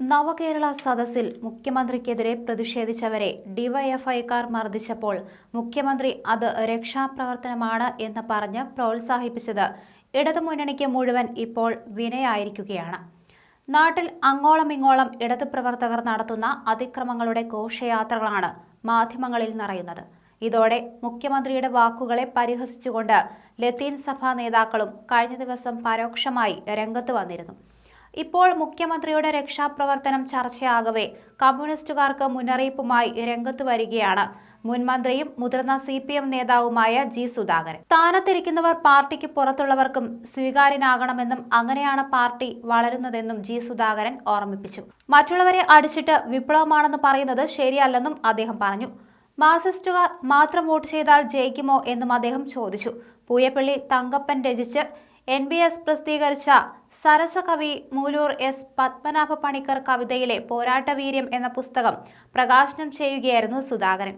നവകേരള സദസ്സിൽ മുഖ്യമന്ത്രിക്കെതിരെ പ്രതിഷേധിച്ചവരെ ഡിവൈഎഫ്ഐക്കാർ മർദ്ദിച്ചപ്പോൾ മുഖ്യമന്ത്രി അത് രക്ഷാപ്രവർത്തനമാണ് എന്ന് പറഞ്ഞ് പ്രോത്സാഹിപ്പിച്ചത്. ഇടതുമുന്നണിക്ക് മുഴുവൻ ഇപ്പോൾ വിനയായിരിക്കുകയാണ്. നാട്ടിൽ അങ്ങോളമിങ്ങോളം ഇടതു പ്രവർത്തകർ നടത്തുന്ന അതിക്രമങ്ങളുടെ ഘോഷയാത്രകളാണ് മാധ്യമങ്ങളിൽ നിറയുന്നത്. ഇതോടെ മുഖ്യമന്ത്രിയുടെ വാക്കുകളെ പരിഹസിച്ചുകൊണ്ട് ലത്തീൻ സഭാ നേതാക്കളും കഴിഞ്ഞ ദിവസം പരോക്ഷമായി രംഗത്ത് വന്നിരുന്നു. ഇപ്പോൾ മുഖ്യമന്ത്രിയുടെ രക്ഷാപ്രവർത്തനം ചർച്ചയാകവേ. കമ്മ്യൂണിസ്റ്റുകാർക്ക് മുന്നറിയിപ്പുമായി രംഗത്ത് വരികയാണ്. മുൻ മന്ത്രിയും മുതിർന്ന സി പി എം നേതാവുമായ ജി സുധാകരൻ. സ്ഥാനത്തിരിക്കുന്നവർ പാർട്ടിക്ക് പുറത്തുള്ളവർക്കും സ്വീകാര്യനാകണമെന്നും അങ്ങനെയാണ് പാർട്ടി വളരുന്നതെന്നും ജി സുധാകരൻ ഓർമ്മിപ്പിച്ചു. മറ്റുള്ളവരെ അടിച്ചിട്ട് വിപ്ലവമാണെന്ന് പറയുന്നത് ശരിയല്ലെന്നും അദ്ദേഹം പറഞ്ഞു. മാസിസ്റ്റുകാർ മാത്രം വോട്ട് ചെയ്താൽ ജയിക്കുമോ എന്നും അദ്ദേഹം ചോദിച്ചു. പൂയപ്പള്ളി തങ്കപ്പൻ രചിച്ച് എൻ ബി എസ് പ്രസിദ്ധീകരിച്ച സരസകവി മൂലൂർ എസ് പത്മനാഭ പണിക്കർ കവിതയിലെ പോരാട്ടവീര്യം എന്ന പുസ്തകം പ്രകാശനം ചെയ്യുകയായിരുന്നു സുധാകരൻ.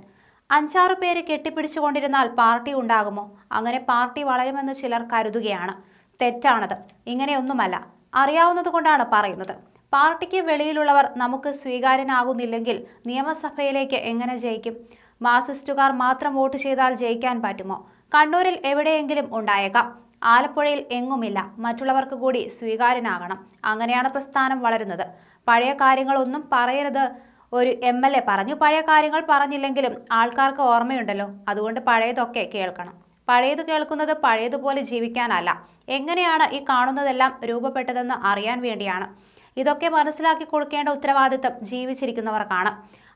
അഞ്ചാറ് പേര് കെട്ടിപ്പിടിച്ചുകൊണ്ടിരുന്നാൽ പാർട്ടി ഉണ്ടാകുമോ? അങ്ങനെ പാർട്ടി വളരുമെന്ന് ചിലർ കരുതുകയാണ്. തെറ്റാണത്. ഇങ്ങനെയൊന്നുമല്ല. അറിയാവുന്നതുകൊണ്ടാണ് പറയുന്നത്. പാർട്ടിക്ക് വെളിയിലുള്ളവർ നമുക്ക് സ്വീകാര്യനാകുന്നില്ലെങ്കിൽ നിയമസഭയിലേക്ക് എങ്ങനെ ജയിക്കും? മാർസിസ്റ്റുകാർ മാത്രം വോട്ട് ചെയ്താൽ ജയിക്കാൻ പറ്റുമോ? കണ്ണൂരിൽ എവിടെയെങ്കിലും ഉണ്ടായേക്കാം. ആലപ്പുഴയിൽ എങ്ങുമില്ല. മറ്റുള്ളവർക്ക് കൂടി സ്വീകാര്യനാകണം. അങ്ങനെയാണ് പ്രസ്ഥാനം വളരുന്നത്. പഴയ കാര്യങ്ങളൊന്നും പറയരുത് ഒരു എം എൽ എ പറഞ്ഞു. പഴയ കാര്യങ്ങൾ പറഞ്ഞില്ലെങ്കിലും ആൾക്കാർക്ക് ഓർമ്മയുണ്ടല്ലോ. അതുകൊണ്ട് പഴയതൊക്കെ കേൾക്കണം. പഴയത് കേൾക്കുന്നത് പഴയതുപോലെ ജീവിക്കാനല്ല. എങ്ങനെയാണ് ഈ കാണുന്നതെല്ലാം രൂപപ്പെട്ടതെന്ന് അറിയാൻ വേണ്ടിയാണ്. ഇതൊക്കെ മനസ്സിലാക്കി കൊടുക്കേണ്ട ഉത്തരവാദിത്തം ജീവിച്ചിരിക്കുന്നവർക്കാണ്.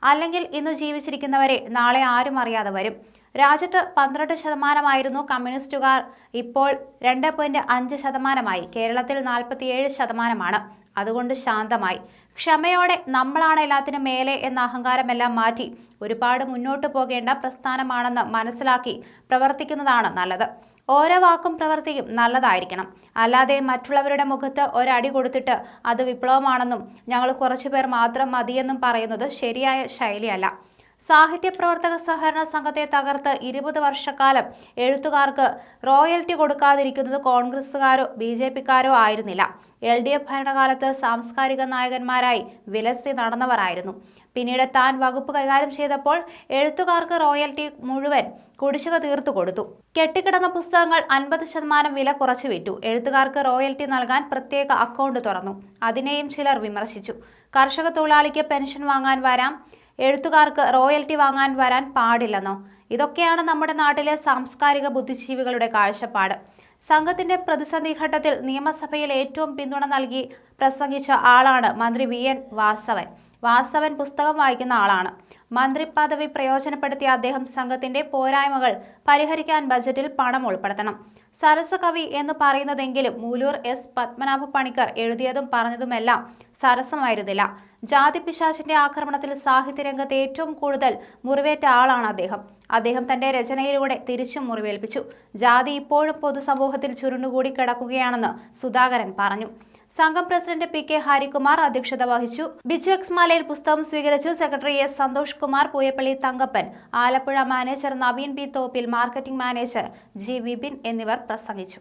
അല്ലെങ്കിൽ ഇന്ന് ജീവിച്ചിരിക്കുന്നവരെ നാളെ ആരും അറിയാതെ വരും. രാജ്യത്ത് പന്ത്രണ്ട് ശതമാനമായിരുന്നു കമ്മ്യൂണിസ്റ്റുകാർ. ഇപ്പോൾ രണ്ട് പോയിന്റ് അഞ്ച് ശതമാനമായി. കേരളത്തിൽ നാൽപ്പത്തിയേഴ് ശതമാനമാണ്. അതുകൊണ്ട് ശാന്തമായി. ക്ഷമയോടെ നമ്മളാണ് എല്ലാത്തിനും മേലെ എന്ന അഹങ്കാരമെല്ലാം മാറ്റി ഒരുപാട് മുന്നോട്ട് പോകേണ്ട പ്രസ്ഥാനമാണെന്ന് മനസ്സിലാക്കി പ്രവർത്തിക്കുന്നതാണ് നല്ലത്. ഓരോ വാക്കും പ്രവൃത്തിയും നല്ലതായിരിക്കണം. അല്ലാതെ മറ്റുള്ളവരുടെ മുഖത്ത് ഒരടി കൊടുത്തിട്ട് അത് വിപ്ലവമാണെന്നും ഞങ്ങൾ കുറച്ചുപേർ മാത്രം മതിയെന്നും പറയുന്നത് ശരിയായ ശൈലിയല്ല. സാഹിത്യ പ്രവർത്തക സഹകരണ സംഘത്തെ തകർത്ത് ഇരുപത് വർഷക്കാലം എഴുത്തുകാർക്ക് റോയൽറ്റി കൊടുക്കാതിരിക്കുന്നത് കോൺഗ്രസുകാരോ ബി ജെ പിക്കാരോ ആയിരുന്നില്ല. എൽ ഡി എഫ് ഭരണകാലത്ത് സാംസ്കാരിക നായകന്മാരായി വിലസി നടന്നവരായിരുന്നു. പിന്നീട് താൻ വകുപ്പ് കൈകാര്യം ചെയ്തപ്പോൾ എഴുത്തുകാർക്ക് റോയൽറ്റി മുഴുവൻ കുടിശ്ശിക തീർത്തു കൊടുത്തു. കെട്ടിക്കിടന്ന പുസ്തകങ്ങൾ അൻപത് ശതമാനം വില കുറച്ചു വിറ്റു. എഴുത്തുകാർക്ക് റോയൽറ്റി നൽകാൻ പ്രത്യേക അക്കൗണ്ട് തുറന്നു. അതിനെയും ചിലർ വിമർശിച്ചു. കർഷക തൊഴിലാളിക്ക് പെൻഷൻ വാങ്ങാൻ വരാം. എഴുത്തുകാർക്ക് റോയൽറ്റി വാങ്ങാൻ വരാൻ പാടില്ലെന്നോ? ഇതൊക്കെയാണ് നമ്മുടെ നാട്ടിലെ സാംസ്കാരിക ബുദ്ധിജീവികളുടെ കാഴ്ചപ്പാട്. സംഘത്തിന്റെ പ്രതിസന്ധി ഘട്ടത്തിൽ നിയമസഭയിൽ ഏറ്റവും പിന്തുണ നൽകി പ്രസംഗിച്ച ആളാണ് മന്ത്രി വി. എൻ. വാസവൻ. വാസവൻ പുസ്തകം വായിക്കുന്ന ആളാണ്. മന്ത്രി പദവി പ്രയോജനപ്പെടുത്തിയ അദ്ദേഹം സംഘത്തിന്റെ പോരായ്മകൾ പരിഹരിക്കാൻ ബജറ്റിൽ പണം ഉൾപ്പെടുത്തണം. സരസ് കവി എന്ന് പറയുന്നതെങ്കിലും മൂലൂർ എസ് പത്മനാഭ പണിക്കർ എഴുതിയതും പറഞ്ഞതുമെല്ലാം സരസമായിരുന്നില്ല. ജാതി പിശാചിന്റെ ആക്രമണത്തിൽ സാഹിത്യരംഗത്ത് ഏറ്റവും കൂടുതൽ മുറിവേറ്റ ആളാണ് അദ്ദേഹം. അദ്ദേഹം തന്റെ രചനയിലൂടെ തിരിച്ചും മുറിവേൽപ്പിച്ചു. ജാതി ഇപ്പോഴും പൊതുസമൂഹത്തിൽ ചുരുണ്ടുകൂടി കിടക്കുകയാണെന്ന് സുധാകരൻ പറഞ്ഞു. സംഘം പ്രസിഡന്റ് പി കെ ഹരികുമാർ അധ്യക്ഷത വഹിച്ചു. ബിജു എക്സ്മാലയിൽ പുസ്തകം സ്വീകരിച്ചു. Secretary S Santhosh Kumar Pooyappally Thankappan Alappuzha manager Naveen B Thoppil marketing manager G Vipin എന്നിവർ പ്രസംഗിച്ചു.